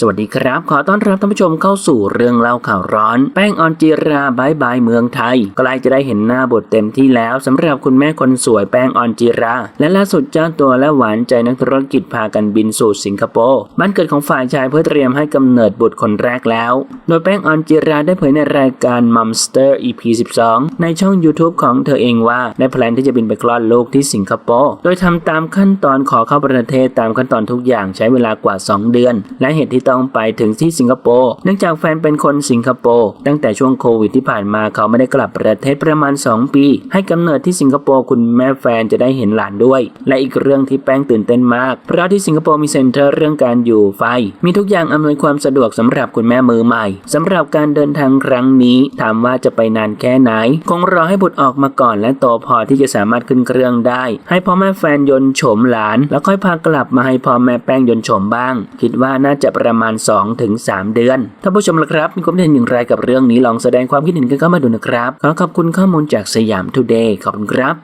สวัสดีครับ ขอต้อนรับท่านผู้ชมเข้าสู่เรื่องเล่าข่าวร้อน แป้งออนจีราบายบายเมืองไทยใกล้จะได้เห็นหน้าบทเต็มที่แล้วสำหรับคุณแม่คนสวยแป้งออนจีรา และล่าสุดเจ้าตัวและหวานใจนักธุรกิจพากันบินสู่สิงคโปร์บ้านเกิดของฝ่ายชายเพื่อเตรียมให้กำเนิดบุตรคนแรกแล้ว โดยแป้งออนจีราได้เผยในรายการ Mumster EP 12ในช่อง YouTube ของเธอเองว่าได้แพลนที่จะบินไปคลอดลูกที่สิงคโปร์โดยทำตามขั้นตอนขอเข้าประเทศตามขั้นตอนทุกอย่างใช้เวลากว่า 2 เดือน และเหตุที่ต้องไปถึงที่สิงคโปร์ เนื่องจากแฟนเป็นคนสิงคโปร์ ตั้งแต่ช่วงโควิดที่ผ่านมาเขาไม่ได้กลับประเทศประมาณ 2 ปี ให้กำเนิดที่สิงคโปร์คุณแม่แฟนจะได้เห็นหลานด้วย และอีกเรื่องที่แป้งตื่นเต้นมาก เพราะที่สิงคโปร์มีเซ็นเตอร์เรื่องการอยู่ไฟ มีทุกอย่างอำนวยความสะดวกสำหรับคุณแม่มือใหม่สำหรับการเดินทางครั้งนี้ ถามว่าจะไปนานแค่ไหน คงรอให้บุตรออกมาก่อน และโตพอที่จะสามารถขึ้นเครื่องได้ ให้พ่อแม่แฟนยนต์โฉมหลาน แล้วค่อยพากลับมาให้พ่อแม่แป้งยนต์โฉมบ้าง คิดว่าน่าจะประประมาณ2-3ถึง3เดือนท่านผู้ชมละครับมีความเห็นอย่างไรกับเรื่องนี้ลองแสดงความคิดเห็นกันเข้ามาดูนะครับ ขอขอบคุณข้อมูลจากสยามทูเดย์ขอบคุณครับ